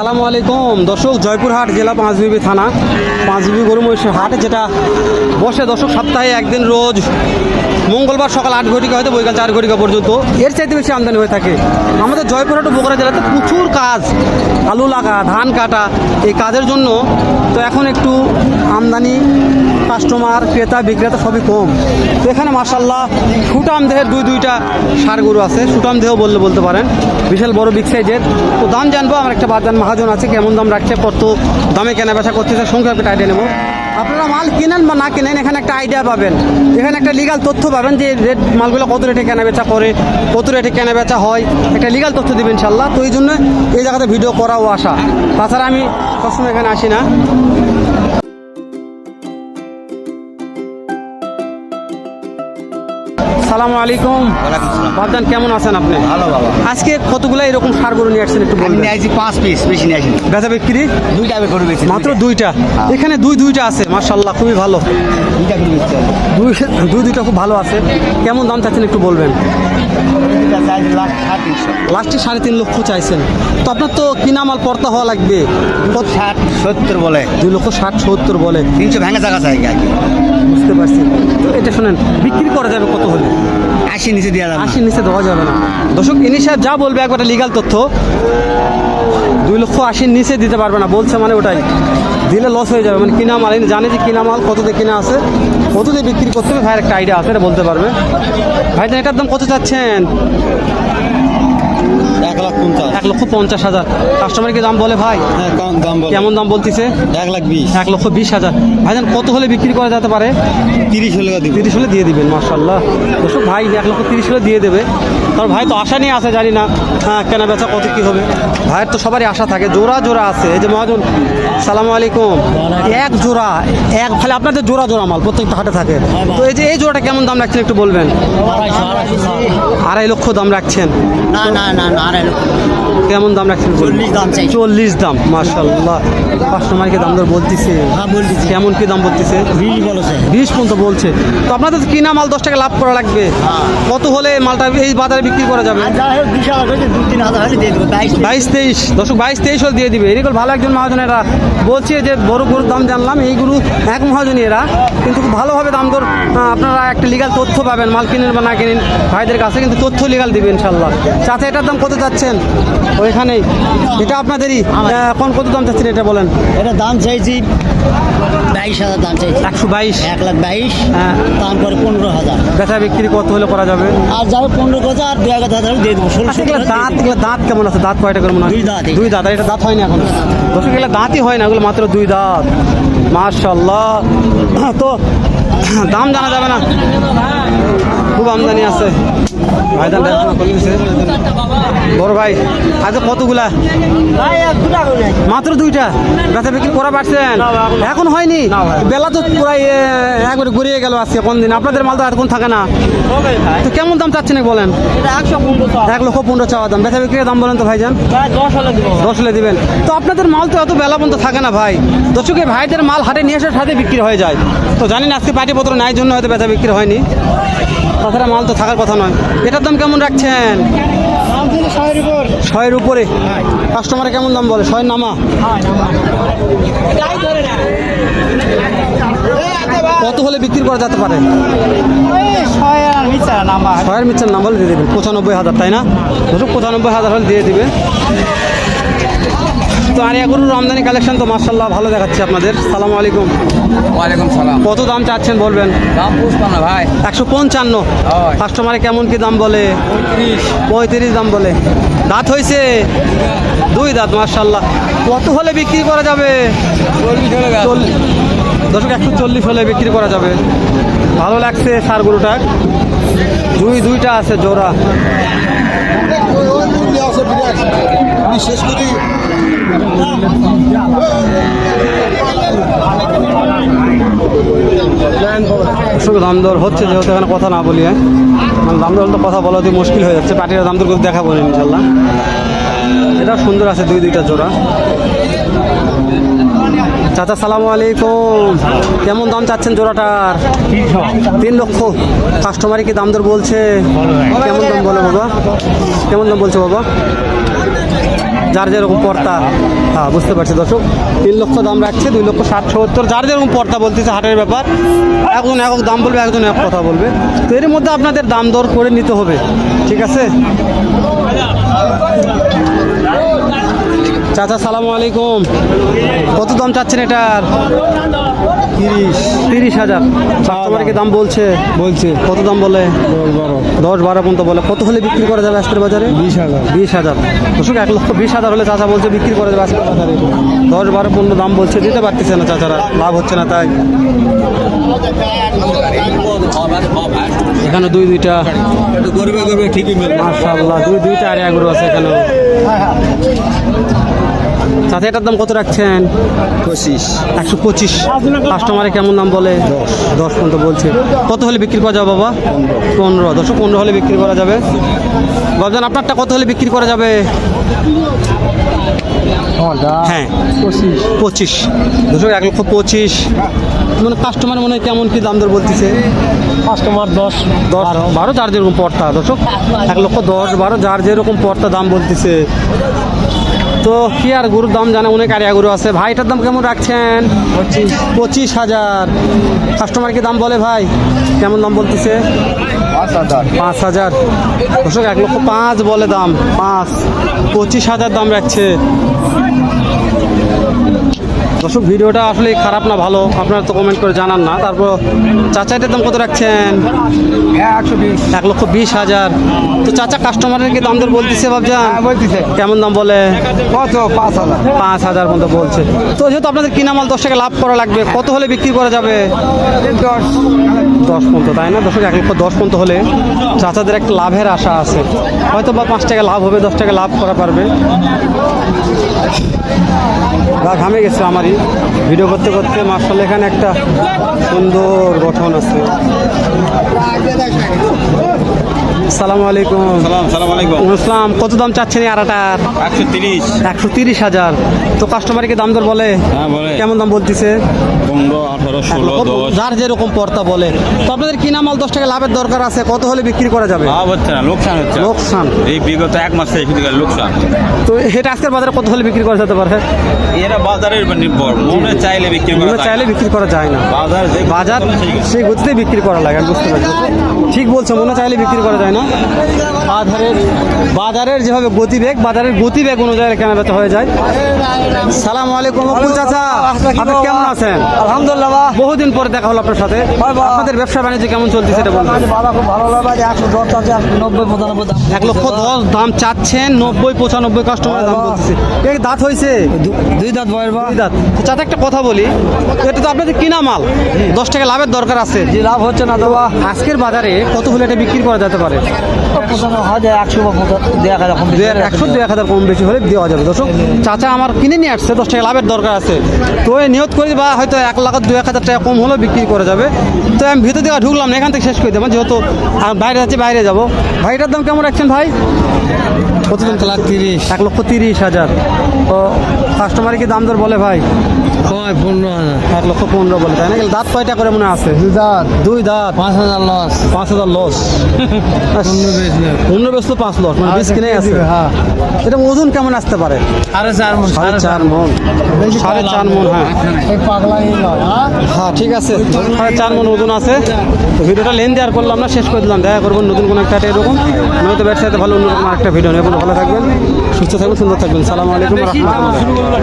সালামু আলাইকুম। দর্শক, জয়পুরহাট জেলা পাঁচবিবি থানা, পাঁচবিবি গরু মহিষের হাট, যেটা বসে দর্শক সপ্তাহে একদিন রোজ মঙ্গলবার সকাল আট ঘটিকা হয়তো বৈকাল চার ঘটিকা পর্যন্ত এর চাইতে বেশি আমদানি হয়ে থাকে। আমাদের জয়পুরহাট ও বগুড়া জেলাতে প্রচুর কাজ, আলু লাগা, ধান কাটা, এই কাজের জন্য তো এখন একটু আমদানি কাস্টমার ক্রেতা, বিক্রেতা সবই কম। তো এখানে মার্শাল্লাহ সুটাম দেহের দুই দুইটা সার গরু আছে। সুটাম দেহ বললে বলতে পারেন। বিশাল বড় বিগ সাইজের তো দাম জানব, আমার একটা বাজান মহাজন আছে, কেমন দাম রাখছে, কত দামে কেনা বেচা করতেছে একটা আইডিয়া নেব। আপনারা মাল কিনেন বা না কিনেন, এখানে একটা আইডিয়া পাবেন। এখানে একটা লিগাল তথ্য পাবেন যে রেট মালগুলো কত রেটে কেনা বেচা করে, কত রেটে কেনা বেচা হয়। একটা লিগাল তথ্য দিবেন ইনশাল্লাহ তো এই জন্য এই জায়গাতে ভিডিও করাও আসা তাছাড়া আমি সবসময় এখানে আসি না। সালামু আলাইকুম। বাদান কেমন আছেন আপনি? ভালো বাবা আজকে কতগুলো এরকম সার গরু নিয়ে আসছেন একটু আমি বলবেন? নিয়ে পাঁচ পিস বেশি নিয়ে আসিনি। বেচা বিক্রি? দুইটা আমি করে বেশি মাত্র দুইটা। এখানে দুই দুইটা আছে মার্শাল্লাহ খুবই ভালো। দুইটা বেশি দুই দুই দুইটা খুব ভালো আছে। কেমন দাম চাচ্ছেন একটু বলবেন? লাস্টে সাড়ে তিন লক্ষ চাইছেন। তো আপনার তো কিনা মাল পড়তা হওয়া লাগবে। ষাট সত্তর বলে। দুই লক্ষ ষাট সত্তর বলে। তিনশো ভেঙে জায়গা চাই বুঝতে পারছি। তো এটা শোনেন বিক্রি করা যাবে কত হলে? আশি নিচে দেওয়া যাবে আশির নিচে দেওয়া যাবে না। দর্শক, ইনি যা বলবে, একবার লিগাল তথ্য। দুই লক্ষ আশির নিচে দিতে পারবে না, বলছে মানে ওটাই। দিলে লস হয়ে যাবে। মানে কিনা মাল জানে যে কিনা মাল কত দিয়ে কিনা আছে কত দিয়ে বিক্রি করতে হবে, ভাইয়ের একটা আইডিয়া আছে, এটা বলতে পারবে। ভাই এটার দাম কত চাচ্ছেন এক লাখ পঞ্চাশ এক লক্ষ পঞ্চাশ হাজার। কাস্টমার কি দাম বলে ভাই? হ্যাঁ দাম কেমন দাম বলতেছে? এক লাখ বিশ। এক লক্ষ বিশ হাজার। ভাইজান কত হলে বিক্রি করা যেতে পারে? তিরিশ হলে তিরিশ হলে দিয়ে দেবেন মার্শাল্লাহ দর্শক ভাই এক লক্ষ তিরিশ হলে দিয়ে দেবে। কারণ ভাই তো আশা নিয়ে আসে জানি না। হ্যাঁ কেনা বেচা কত কী হবে? ভাইয়ের তো সবারই আশা থাকে জোড়া জোড়া আছে। এই যে মহাজন সালামু আলাইকুম। এক জোড়া এক খালি আপনাদের জোড়া জোড়া মাল প্রত্যেকটা হাটে থাকে। তো এই যে এই জোড়াটা কেমন দাম রাখছেন একটু বলবেন? আড়াই লক্ষ দাম রাখছেন। না না না না আড়াই লক্ষ। কেমন দাম রাখছেন চল্লিশ দাম চল্লিশ দাম মার্শাল্লাহ কাস্টমারকে দাম দর বলতেছে। হ্যাঁ কেমন কি দাম বলতেছে? বিশ পর্যন্ত বলছে। তো আপনাদের কিনা মাল দশ টাকা লাভ করা লাগবে। হ্যাঁ। কত হলে মালটা এই বাজারে বিক্রি করা যাবে বাইশ তেইশ। দশক বাইশ তেইশ হলে দিয়ে দিবে। এরকম ভালো একজন মহাজন এরা বলছে যে বড় গরুর দাম জানলাম। এই গরু এক মহাজনই এরা। কিন্তু খুব ভালোভাবে দাম দর আপনারা একটা লিগাল তথ্য পাবেন। মাল কিনেন বা না কিনেন ভাইদের কাছে কিন্তু তথ্য লিগাল দিবে ইনশাল্লাহ চাচা এটার দাম কত চাচ্ছেন? ওইখানেই। এটা আপনাদেরই এখন কত দাম চাচ্ছেন এটা বলেন? এটা দাম চাইছি বাইশ হাজার দাম চাইছি। একশো বাইশ? এক লাখ বাইশ। হ্যাঁ। করে পনেরো হাজার। বেচা বিক্রি কত হলে করা যাবে? আর যাবে পনেরো কথা আর দুই হাজার হাজার দিয়ে দেবো। ষোলো সেগুলো এগুলো দাঁত দাঁত কেমন আছে? দাঁত কয়টা করে মনে হয়? দুই দাঁত। দুই দাঁত এটা দাঁত হয়নি এখন। দর্শক এগুলো দাঁতই হয় না এগুলো মাত্র দুই দাঁত। মার্শাল্লাহ তো দাম জানা যাবে না। খুব আমদানি আছে। বড় ভাই আজ কতগুলা? মাত্র দুইটা। বেচা বিক্রি করা পারছেন এখন হয়নি? বেলা তো প্রায় একবারে গড়িয়ে গেল আজকে কোন দিন। আপনাদের মাল তো এখন থাকে না। তো কেমন দাম চাচ্ছেন বলেন? এক লক্ষ পনেরো চাওয়া দাম। বেচা বিক্রির দাম বলেন তো ভাইজান। দশ হলে দিবেন। তো আপনাদের মাল তো এত বেলা পর্যন্ত থাকে না ভাই। দর্শকে ভাইদের মাল হাটে নিয়ে আসার সাথে বিক্রি হয়ে যায়। তো জানি না আজকে পাটিপত্র নাই জন্য হয়তো বেচা বিক্রি হয়নি। তাছাড়া মাল তো থাকার কথা নয়। এটার দাম কেমন রাখছেন? ছয়ের উপরে। কাস্টমারে কেমন দাম বলে? ছয়ের নামা? কত হলে বিক্রি করা যেতে পারে? ছয়ের মিচ্ছের নাম। বলে দিয়ে দেবেন। পঁচানব্বই হাজার তাই না? পঁচানব্বই হাজার হলে দিয়ে দিবে। তো আর গরুর আমদানি কালেকশন তো মার্শাল্লাহ ভালো দেখাচ্ছে আপনাদের। সালাম আলাইকুম। ওয়ালাইকুম সালাম। কত দাম চাচ্ছেন বলবেন? দাম বুঝতাম না ভাই। একশো পঞ্চান্ন। কাস্টমারে কেমন কি দাম বলে? পঁয়ত্রিশ। পঁয়ত্রিশ দাম বলে। দাঁত হয়েছে দুই দাঁত মার্শাল্লাহ কত হলে বিক্রি করা যাবে? চল্লিশ দশক একশো চল্লিশ হলে বিক্রি করা যাবে। ভালো লাগছে সার গরুটা দুই দুইটা আছে জোড়া। দাম দর হচ্ছে, যেহেতু এখানে কথা না বলি হ্যাঁ মানে দাম দর তো কথা বলা অতি মুশকিল হয়ে যাচ্ছে পাটির দাম দর দেখা বলি ইনশাল্লাহ। এটা সুন্দর আছে, দুই দুইটা জোড়া। চাচা, সালামু আলাইকুম। কেমন দাম চাচ্ছেন জোড়াটার? তিন লক্ষ। কাস্টমারে কি দাম দর বলছে? কেমন দাম বলে বাবা? কেমন দাম বলছে বাবা? যার যেরকম পর্তা হ্যাঁ বুঝতে পারছি দর্শক। তিন লক্ষ দাম রাখছে, দুই লক্ষ ষাট সত্তর, যার যেরকম পর্তা বলতেছে হাটের ব্যাপার, একজন একক দাম বলবে, একজন এক কথা বলবে। তো এর মধ্যে আপনাদের দাম দর করে নিতে হবে, ঠিক আছে? চাচা, সালাম আলাইকুম। কত দাম চাচ্ছেন এটার? তিরিশ। তিরিশ হাজার। কাস্টমার কি দাম বলছে। বলছে। কত দাম বলে? দশ বারো। পর্যন্ত বলে। কত হলে বিক্রি করা যাবে আজকের বাজারে? বিশ হাজার। বিশ হাজার। দর্শক এক লক্ষ বিশ হাজার হলে চাচা বলছে বিক্রি করা যাবে আজকের বাজারে। দশ বারো পনেরো দাম বলছে। দিতে পারতেছে না চাচারা। লাভ হচ্ছে না তাই। এখানে দুই দুইটা। ঠিকই দুই দুইটা আরিয়া গরু আছে এখানে চাচা এটার দাম কত রাখছেন? পঁচিশ। একশো পঁচিশ। কাস্টমারে কেমন দাম বলে? দশ। দশ পর্যন্ত বলছে। কত হলে বিক্রি করা যাবে বাবা? পনেরো। দশশো পনেরো হলে বিক্রি করা যাবে। বাবজান আপনারটা কত হলে বিক্রি করা যাবে? হ্যাঁ। পঁচিশ। দুশো এক লক্ষ পঁচিশ। মানে কাস্টমার মনে হয় কেমন কি দাম দর বলতেছে? কাস্টমার দশ। দশ বারো। যার যেরকম পড়তা দর্শক এক লক্ষ দশ বারো যার যেরকম পড়তা দাম বলতেছে। তো কি আর গরুর দাম জানে অনেক আরিয়া গরু আছে। ভাই এটার দাম কেমন রাখছেন? পঁচিশ। হাজার। কাস্টমার কি দাম বলে ভাই? কেমন দাম বলতেছে? পাঁচ হাজার। পাঁচ হাজার। দর্শক এক লক্ষ পাঁচ বলে দাম পাঁচ। পঁচিশ হাজার দাম রাখছে। দর্শক ভিডিওটা আসলে খারাপ না ভালো। আপনারা তো কমেন্ট করে জানান না। তারপর চাচাইটার দাম কত রাখছেন? এক লক্ষ বিশ হাজার। তো চাচা কাস্টমারের কি দাম দর বলতেছে ভাবজান বলতেছে। কেমন দাম বলে? কত? পাঁচ হাজার। পাঁচ হাজার মতো বলছে। তো যেহেতু আপনাদের কিনা মাল দশ টাকা লাভ করা লাগবে কত হলে বিক্রি করা যাবে? দশ। দশ পর্যন্ত তাই না? দশ এক লক্ষ দশ পর্যন্ত হলে চাচাদের একটা লাভের আশা আছে। হয়তো বা পাঁচ টাকা লাভ হবে দশ টাকা লাভ করা পারবে। ঘামে গেছে আমারই ভিডিও করতে করতে মার্শাল এখানে একটা সুন্দর গঠন আছে। সালামু আলাইকুম। সালাম সালাম আলাইকুম। ইসলাম কত দাম চাচ্ছেন একশো তিরিশ। একশো তিরিশ হাজার। তো কাস্টমারকে দাম দর বলে? হ্যাঁ কেমন দাম বলতেছে? যার যেরকম পর্তা বলে। তো আপনাদের কিনা মাল দশ টাকা লাভের দরকার আছে? কত হলে বিক্রি করা যাবে? লাভ হচ্ছে না লোকসান হচ্ছে। লোকসান। এই বিগত এক মাস লোকসান। তো এটা আজকের বাজারে কত হলে বিক্রি করা যেতে পারে? এরা বাজারের উপর নির্ভর মনে চাইলে বিক্রি করা মনে যায় চাইলে না। বিক্রি করা যায় না। বাজার যে বাজার সেই গতিতে বিক্রি করা লাগে বুঝতে পারছি। ঠিক বলছো মনে চাইলে বিক্রি করা যায় না। বাজারের বাজারের যেভাবে গতিবেগ বাজারের গতিবেগ অনুযায়ী কেনা বেচা হয়ে যায়। সালাম আলাইকুম অকুল চাচা। আপনি কেমন আছেন? আলহামদুলিল্লাহ। বহুদিন পরে দেখা হলো আপনার সাথে। আপনাদের ব্যবসা বাণিজ্য কেমন চলছে সেটা বলুন এক লক্ষ দশ দাম চাচ্ছেন নব্বই পঁচানব্বই কাস্টমার দাম বলতেছে। এই দাঁত হয়েছে দুই দাঁত বয়স বা। দুই দাঁত। চাচা একটা কথা বলি। এটা তো আপনাদের কিনা মাল? দশ টাকা লাভের দরকার আছে। যে লাভ হচ্ছে না দাদা আজকের বাজারে কত হলে এটা বিক্রি করা যেতে পারে? একশো দুই এক- হাজার কম বেশি হলে দেওয়া যাবে। দর্শক চাচা আমার কিনে নিয়ে আসছে দশ টাকা লাভের দরকার আছে। তো এই নিয়ত করি বা হয়তো এক লাখ দু এক হাজার টাকা কম হলেও বিক্রি করা যাবে। তো আমি ভিতর দিয়ে ঢুকলাম না এখান থেকে শেষ করে দেবো। যেহেতু বাইরে যাচ্ছি বাইরে যাব। ভাইটার দাম কেমন রাখছেন ভাই? কত দাম লাখ তিরিশ। এক লক্ষ তিরিশ হাজার। তো কাস্টমার কি দাম দর বলে ভাই? কয় পনেরো হাজার। এক লক্ষ পনেরো বলে তাই না? দাঁত কয়টা করে মনে আছে? দুই দাঁত। দুই দাঁত? পাঁচ হাজার লস পাঁচ হাজার লস অন্য বেশ তো পাঁচ লস মানে বিশ কিনে আছে। হ্যাঁ। এটা ওজন কেমন আসতে পারে? সাড়ে চার মন সাড়ে চার মন। সাড়ে চার মন হ্যাঁ। হ্যাঁ। ঠিক আছে। সাড়ে চার মন ওজন আছে। তো ভিডিওটা লেন দেওয়ার করলাম না শেষ করে দিলাম। দেখা করব নতুন কোনো একটা এরকম। নয়তো ব্যবসাতে ভালো অন্যরকম একটা ভিডিও নেই ভালো থাকবেন সুস্থ থাকবেন সুন্দর থাকবেন। সালাম আলাইকুম রহমতুল্লাহ।